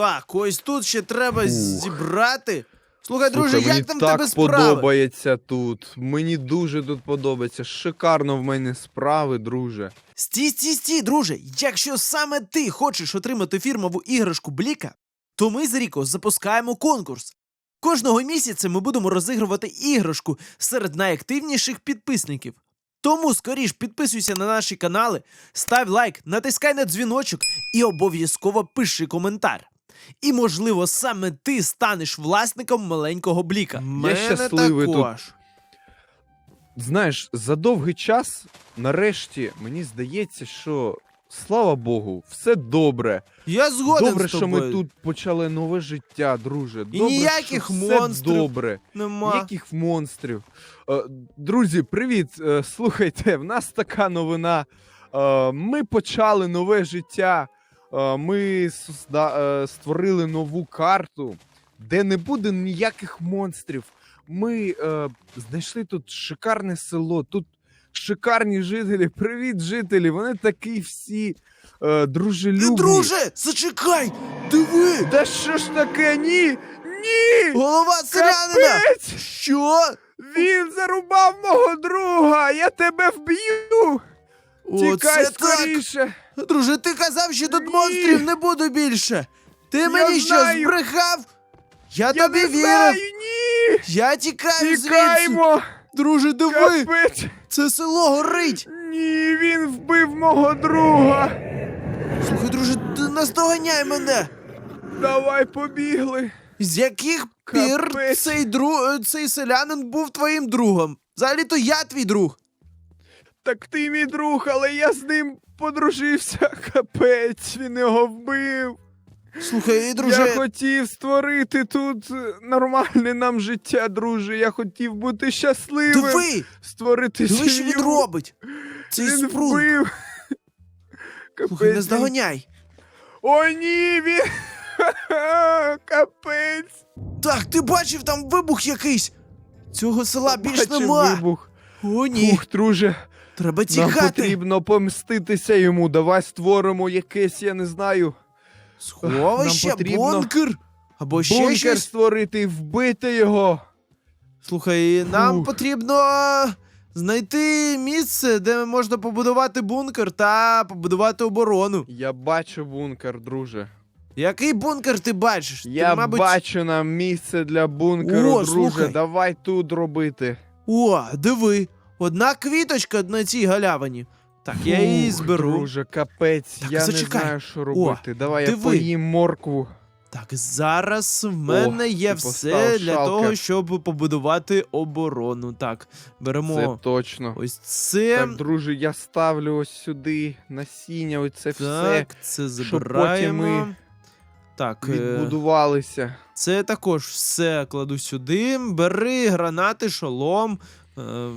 Так, ось тут ще треба Ух. зібрати. Слухай, друже, мені як там так тебе справи? подобається тут. Мені дуже тут подобається. Шикарно в мене справи, друже. Стій, стій, стій, друже. Якщо саме ти хочеш отримати фірмову іграшку Бліка, то ми з Ріко запускаємо конкурс. Кожного місяця ми будемо розігрувати іграшку серед найактивніших підписників. Тому скоріш підписуйся на наші канали, став лайк, натискай на дзвіночок і обов'язково пиши коментар. І, можливо, саме ти станеш власником маленького бліка. Мене щасливий тут. Знаєш, за довгий час, нарешті, мені здається, що слава Богу, все добре. Я згоден добре, з що ми тут почали нове життя, друже. І ніяких що все монстрів. добре. Нема. Ніяких монстрів. Е, друзі, привіт! Е, слухайте, в нас така новина. Е, ми почали нове життя. Е, ми е, створили нову карту, де не буде ніяких монстрів. Ми е, знайшли тут шикарне село, тут шикарні жителі. Привіт, жителі! Вони такі всі е, дружелюбні. Друже, зачекай! Диви! Да що ж таке? Ні! Ні! Голова селянина! Капець! Що? Він зарубав мого друга! Я тебе вб'ю! Тікай Оце так! скоріше! Друже, ти казав, що тут Ні. монстрів не буде більше. Ти мені що, знаю. збрехав? Я, Я тобі не вірив. знаю! Ні! Я тікаю звідси. Тікаємо! Друже, диви, Капець! це село горить. Ні, він вбив мого друга! Слухай, друже, ти наздоганяй мене. Давай побігли! З яких пір Капець. цей, дру... цей селянин був твоїм другом? Взагалі-то я твій друг. Так ти мій друг, але я з ним подружився. Капець, він його вбив. Слухай, друже, Я хотів створити тут нормальне нам життя, друже. Я хотів бути щасливим. диви, Створити диви, що він робить. Цей Він спрунг. вбив. Слухай, Капець. не він- здоганяй. О, ні, він. Капець. Так, ти бачив там вибух якийсь? Цього села більш Бачив нема. вибух. О, ні. Ух, друже, Треба нам тікати. потрібно помститися йому. Давай створимо якесь, я не знаю, Сховище, Нам потрібно бункер. Або ще бункер щось. створити і вбити його. Слухай, нам Фух. потрібно знайти місце, де можна побудувати бункер та побудувати оборону. Я бачу бункер, друже. Який бункер ти бачиш? Я ти, мабуть... бачу нам місце для бункеру, О, друже. слухай. Давай тут робити. О, диви. Одна квіточка на цій галявині. Так, я її зберу. Друже, капець, Так, я зачекай. не знаю, що робити. Давай я поїм моркву. Так, зараз в мене є все постав для шалка. того, щоб побудувати оборону. Так, беремо Це точно. ось це. Так, друже, я ставлю ось сюди насіння, оце все. Так, це забираємо. ми Так, е, Відбудувалися. це також все кладу сюди. Бери гранати, шолом. Е,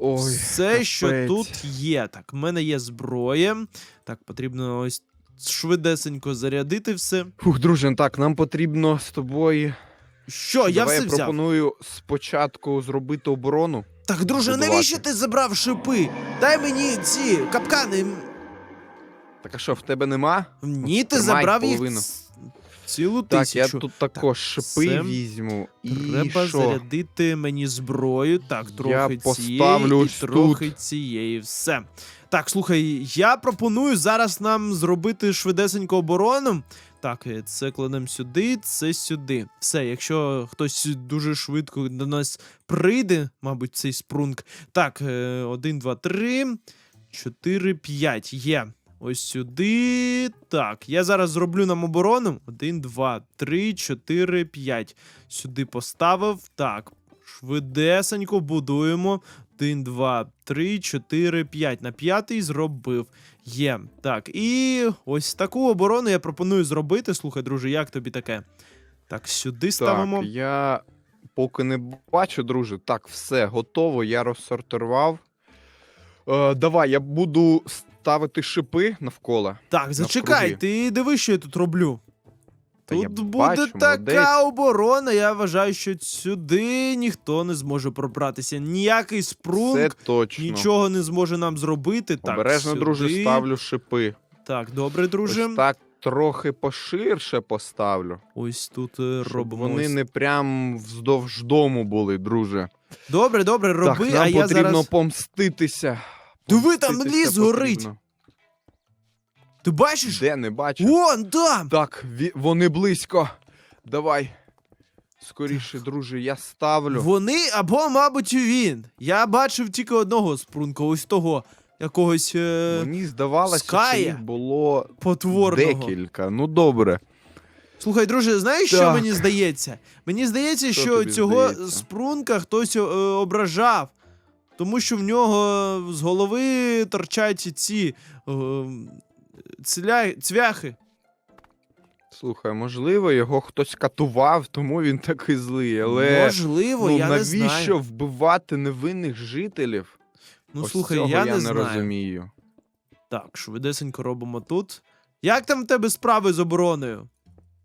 Ой, все, що тут є. Так, в мене є зброя. Так, потрібно ось швидесенько зарядити все. Фух, друже, так, нам потрібно з тобою. Що, я Давай все я взяв. пропоную спочатку зробити оборону. Так, друже, будувати. навіщо ти забрав шипи? Дай мені ці капкани. Так а що, в тебе нема? Ні, ти Тримай забрав половину. їх цілу Так, тисячу. я тут також шипи це візьму. І Треба що? зарядити мені зброю. Так, трохи поставлю цієї і трохи тут. цієї. Все. Так, слухай, я пропоную зараз нам зробити швидесенько оборону. Так, е, це кладемо сюди, це сюди. Все, якщо хтось дуже швидко до нас прийде, мабуть, цей спрунг. Так, е, один, два, три, чотири, п'ять. Є. Ось сюди. Так, я зараз зроблю нам оборону. Один, два, три, чотири, п'ять. Сюди поставив. Так, швидесенько будуємо. Один, два, три, чотири, п'ять. На п'ятий зробив. Є. Так, і ось таку оборону я пропоную зробити. Слухай, друже, як тобі таке? Так, сюди ставимо. Так, я поки не бачу, друже. Так, все, готово, я розсортував. Е, давай, я буду ставити шипи навколо. Так, зачекай, навкруги. ти диви, що я тут роблю. Та Тут я буде бачу, така молодець. оборона. Я вважаю, що сюди ніхто не зможе пробратися. Ніякий спрунг, Це точно. нічого не зможе нам зробити. Так, Обережно, сюди. друже, ставлю шипи. Так, добре, друже. Ось так трохи поширше поставлю. Ось тут е, Щоб робимо. вони ось. не прям вздовж дому були, друже. Добре, добре, роби, так, нам а я потрібно зараз. помститися. Диви, там ліс горить. потрібно. Ти бачиш? Де не бачу? Вон там! Так, ві- вони близько. Давай. Скоріше, друже, я ставлю. Вони або, мабуть, він. Я бачив тільки одного спрунка, ось того, якогось е... Мені здавалося, що їх було потворного. декілька. Ну добре. Слухай, друже, знаєш, що Так. мені здається? Мені здається, Що що тобі цього здається? спрунка хтось е, ображав. Тому що в нього з голови торчать ці е, цля... цвяхи. Слухай, можливо, його хтось катував, тому він такий злий. Але Можливо, ну, я навіщо не знаю. вбивати невинних жителів? Ну Ось слухай, цього я, я не не знаю. розумію. Так, швидесенько робимо тут. Як там в тебе справи з обороною?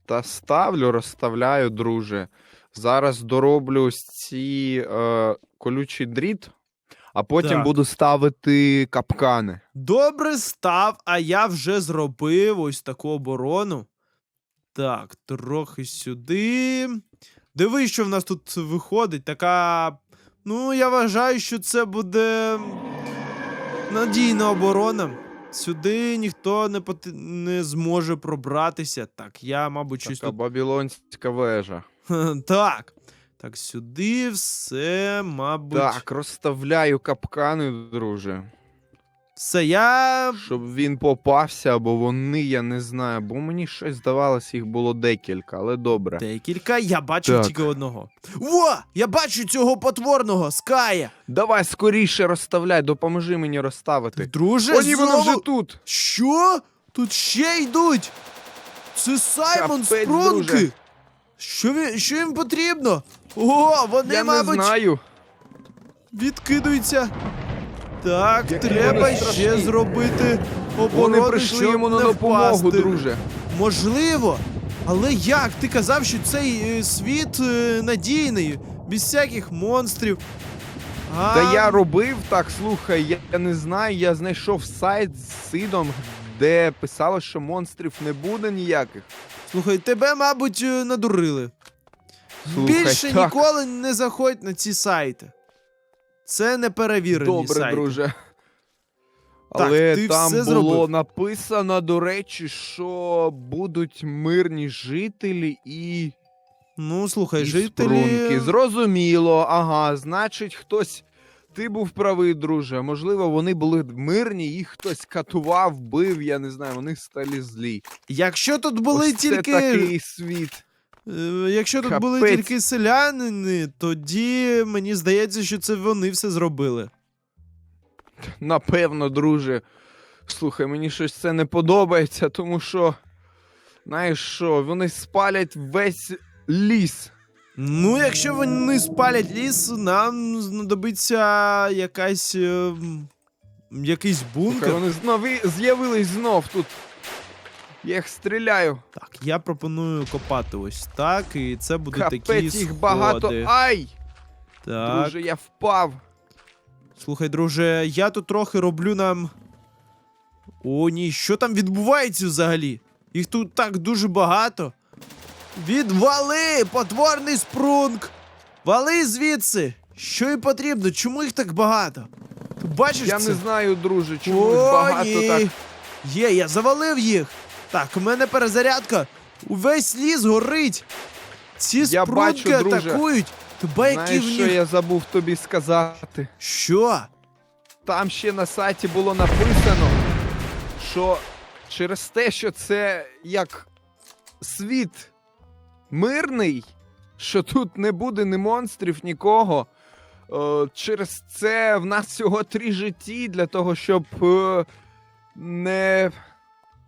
Та ставлю, розставляю, друже. Зараз дороблю ці е, колючий дріт, а потім Так. буду ставити капкани. Добре став, а я вже зробив ось таку оборону. Так, трохи сюди. Дивись, що в нас тут виходить. Така. Ну, я вважаю, що це буде надійна оборона. Сюди ніхто не, поти... не зможе пробратися. Так, я, мабуть, щось Така тут. бабілонська вежа. Так. Так, сюди все, мабуть. Так, розставляю капкани, друже. Все, я Щоб він попався, або вони, я не знаю, бо мені щось здавалось, їх було декілька, але добре. Декілька, я бачив Так. тільки одного. Во! Я бачу цього потворного Ская! Давай скоріше розставляй, допоможи мені розставити. Друже, О, ні, воно знову... вже тут. Що? Тут ще йдуть! Це Саймон Капець, Спрунки! друже. Що, він, що їм потрібно? О, вони, я мабуть, не знаю. відкидуються. Так, Які треба вони ще зробити оборону, Вони прийшли щоб йому на не допомогу, впасти. друже. Можливо. Але як? Ти казав, що цей е, світ е, надійний, без всяких монстрів. А, Та я робив так, слухай, я, я не знаю, я знайшов сайт з сидом, де писало, що монстрів не буде ніяких. Слухай, тебе, мабуть, е, надурили. Слухай, Більше так. ніколи не заходь на ці сайти. Це не перевірені Добре, сайти. друже. Так, Але ти там все було зробив? написано, до речі, що будуть мирні жителі і, Ну, слухай, і жителі. спрунки. Зрозуміло, ага, значить, хтось. Ти був правий, друже. Можливо, вони були мирні, їх хтось катував, бив, я не знаю, вони стали злі. Якщо тут були Ось тільки. Це такий світ. е, Якщо тут були тільки селянини, тоді мені здається, що це вони все зробили. Напевно, друже. Слухай, мені щось це не подобається, тому що. Знаєш що, вони спалять весь ліс. Ну, якщо вони спалять ліс, нам знадобиться якась. е, якийсь бункер. вони знов з'явились знов тут. Я їх стріляю. Так, я пропоную копати ось так, і це такі Капець їх багато. Ай! Так, Друже, я впав. слухай, друже, я тут трохи роблю нам. О, ні, що там відбувається взагалі? Їх тут так дуже багато. Відвали, потворний спрунг! Вали звідси! Що їм потрібно? Чому їх так багато? Ти бачиш Я це? не знаю, друже, чому їх багато ні. так. Є, я завалив їх. Так, у мене перезарядка. Увесь ліс горить. Ці Я бачу, друже. атакують. Тебе які Знаєш, в що я забув тобі сказати? Що? Там ще на сайті було написано, що через те, що це як світ мирний, що тут не буде ні монстрів, нікого. е, Через це в нас всього три житті для того, щоб е, не.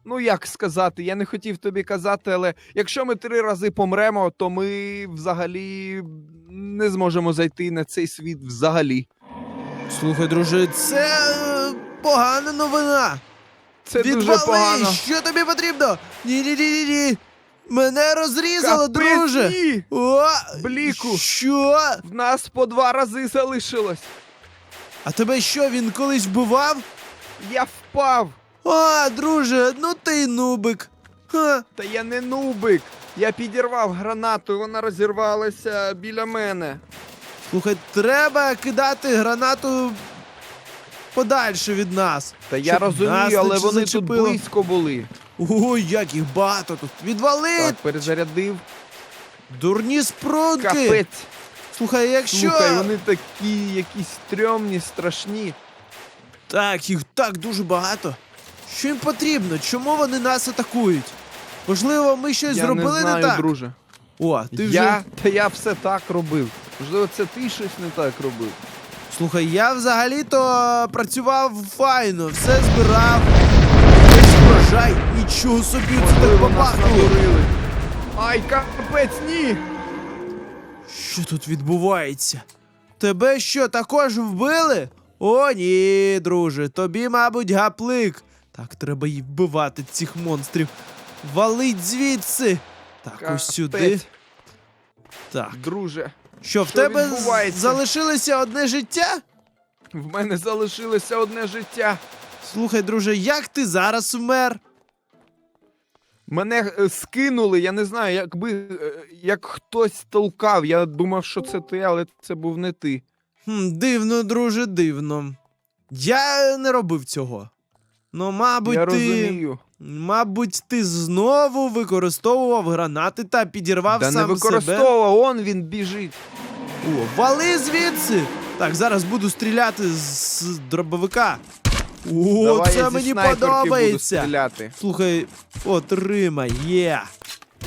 Ну, як сказати, я не хотів тобі казати, але якщо ми три рази помремо, то ми взагалі не зможемо зайти на цей світ взагалі. Слухай, друже, це погана новина. Це Відвали! дуже погано. Що тобі потрібно? Ні, ні, ні, ні, ні. Мене розрізало, Капець, друже. ні! О, Бліку. Що? В нас по два рази залишилось. А тебе що, він колись вбивав? Я впав. А, друже, ну ти й нубик. Ха, Та я не нубик. Я підірвав гранату, і вона розірвалася біля мене. слухай, треба кидати гранату подальше від нас. Та я Щоб нас розумію, не але вони тут близько були. Ой, як їх багато тут. Відвали! Так, перезарядив. Дурні спрунки! Капець. Слухай, якщо. Слухай, вони такі якісь стрьомні, страшні. Так, їх так дуже багато. Що їм потрібно? Чому вони нас атакують? Можливо, ми щось я зробили не знаю, так. друже. О, ти я, вже. та я все так робив. Можливо, це ти щось не так робив. Слухай, я взагалі-то працював файно, все збирав. Весь врожай, нічого собі, це так попахнуло. Ай, капець, ні! Що тут відбувається? Тебе що, також вбили? О, ні, друже, тобі, мабуть, гаплик. Так, треба й вбивати цих монстрів. Валить звідси. Так, ось сюди. Так. Друже, Що, в Що тебе відбувається? залишилося одне життя? в мене залишилося одне життя. Слухай, друже, як ти зараз вмер? Мене е, скинули, я не знаю, якби е, як хтось толкав. Я думав, що це ти, але це був не ти. Хм, дивно, друже, дивно. Я не робив цього. Ну, мабуть, я ти. розумію. Мабуть, ти знову використовував гранати та підірвав не сам себе. використовував, он він біжить. О, вали звідси! Так, зараз буду стріляти з дробовика. О, Давай це я зі мені снайперки буду подобається. стріляти. Слухай, отримай, є.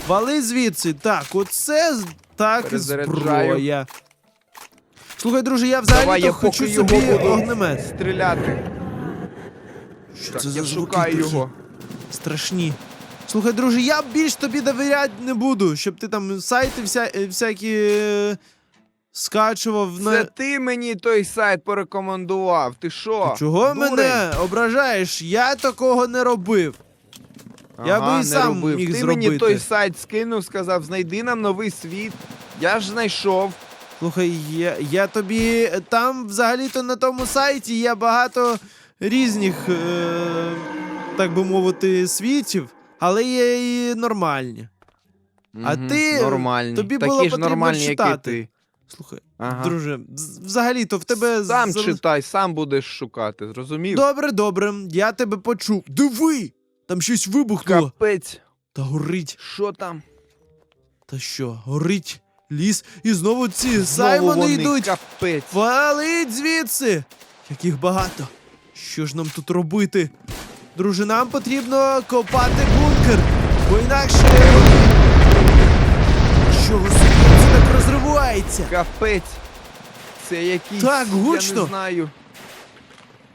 Вали звідси. Так, оце з- так і Перезаряджаю. зброя. Слухай, друже, я Давай взагалі-то я хочу поки собі буду огнемет. стріляти. Що Так, це я за звуки шукаю такі його. Страшні. Слухай, друже, я більш тобі довіряти не буду, щоб ти там сайти вся, е, всякі е, скачував на. Це ти мені той сайт порекомендував. Ти що? Ти Чого дурень? мене ображаєш? Я такого не робив. Я би і сам робив. міг Ти зробити. мені той сайт скинув, сказав, знайди нам новий світ. Я ж знайшов. Слухай, я, я тобі там взагалі-то на тому сайті є багато різних, е, так би мовити, світів, але є і нормальні. А Мгм, ти- нормальні. тобі Такі було ж потрібно нормальні, читати. як і ти. Слухай, Ага. друже, з- взагалі-то в тебе Сам залиш- читай, сам будеш шукати, зрозумів? Добре, добре, я тебе почув. Диви! Там щось вибухнуло. Капець, Та горить. що там? Та що, горить ліс, і знову ці Знову Саймони вони, йдуть. Капець. Валить звідси! Яких багато. Що ж нам тут робити? Друже, нам потрібно копати бункер, бо інакше. Що ви собі так розривається? Капець. Це якісь. Так, Я гучно. не знаю.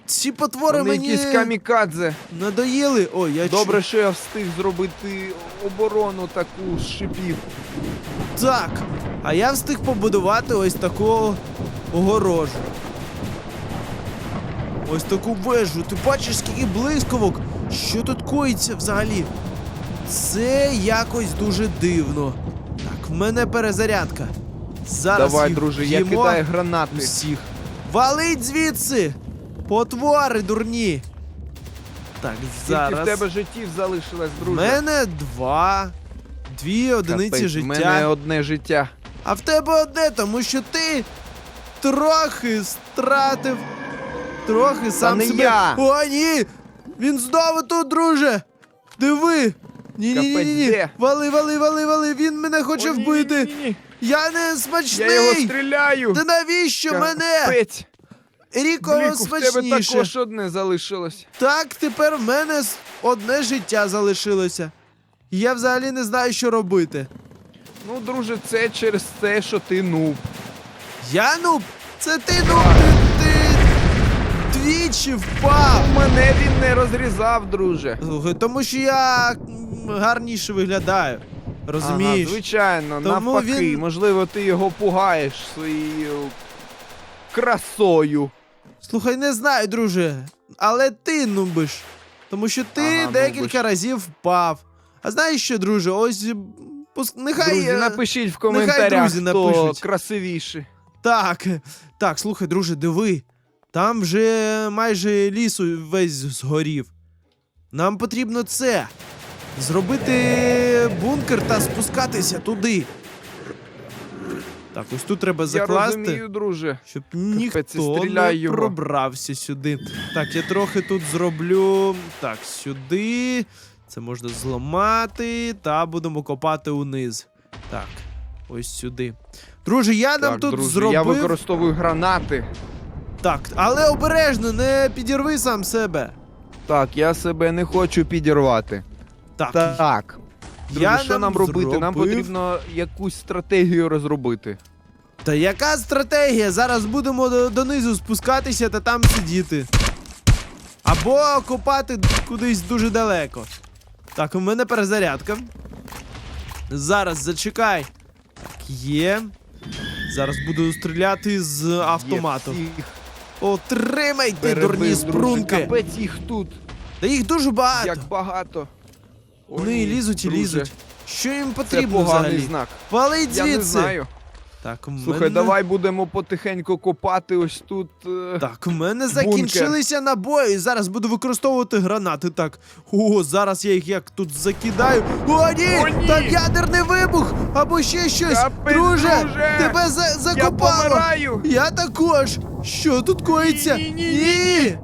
Ці потвори Вони мені якісь камікадзе. надоїли. Ой, я Добре, чу- що я встиг зробити оборону таку з шипів. Так. А я встиг побудувати ось таку огорожу. Ось таку вежу. Ти бачиш, скільки блискавок? Що тут коїться взагалі? Це якось дуже дивно. В мене перезарядка. Зараз Давай, їх друже, я б'ємо кидаю гранати. усіх. Валить звідси! Потвори дурні! Так, Скільки зараз. в тебе життів залишилось, У друже? мене два. Дві одиниці Капець, життя. В мене одне життя. А в тебе одне, тому що ти трохи стратив. Трохи сам не себе. я. О, ні! Він знову тут, друже! Диви! Ні, ні, ні, ні, ні. Вали, вали, вали, вали! Він мене хоче О, вбити! ні, ні, ні. Я не смачний! Я його стріляю. Та навіщо мене? Капець. Ріко Бліку, в тебе також одне залишилось. Так, тепер в мене одне життя залишилося. Я взагалі не знаю, що робити. Ну, друже, це через те, що ти нуб. Я нуб? Це ти нуб, ти, ти двічі впав. Мене він не розрізав, друже. Тому що я гарніше виглядаю. Розумієш? Ага, звичайно, Тому навпаки. він- Можливо, ти його пугаєш своєю красою. Слухай, не знаю, друже, але ти нубиш. Тому що ти Ага, декілька нубиш. разів впав. А знаєш що, друже, ось м, пус- нехай. Друзі, е, напишіть в коментарях, друзі хто напишуть. красивіший. Так, так, слухай, друже, диви. Там вже майже ліс весь згорів. Нам потрібно це. Зробити бункер та спускатися туди. Так, ось тут треба Я закласти. розумію, друже. Щоб ніхто не його. пробрався сюди. Так, я трохи тут зроблю. Так, сюди. Це можна зламати. Та будемо копати униз. Так, ось сюди. Друже, я нам тут друже, зробив. я використовую гранати. Так, але обережно, не підірви сам себе. Так, я себе не хочу підірвати. Так, Так. Друже, Я що нам нам робити? Нам зробив- потрібно якусь стратегію розробити. Та яка стратегія? Зараз будемо до- донизу спускатися та там сидіти. Або копати кудись дуже далеко. Так, у мене перезарядка. Зараз зачекай. Так, є. Зараз буду стріляти з автомату. Є всіх. Отримайте, Перебив, дурні друже, спрунки. Капець їх тут. Та їх дуже багато. Як багато. О, Вони ні, лізуть і друже, лізуть. Що їм Це потрібно поганий взагалі? знак. Валить Я не знаю. Так, у Слухай, мене... давай будемо потихеньку копати ось тут. е, Так, у мене закінчилися набої. Зараз буду використовувати гранати. Так. О, зараз я їх як тут закидаю. О, ні! О, ні! Там ядерний вибух! Або ще щось! Капець, друже, друже! Тебе за Я закопало! помираю! Я також! Що тут коїться? Ні-ні-ні-ні-ні! Ні!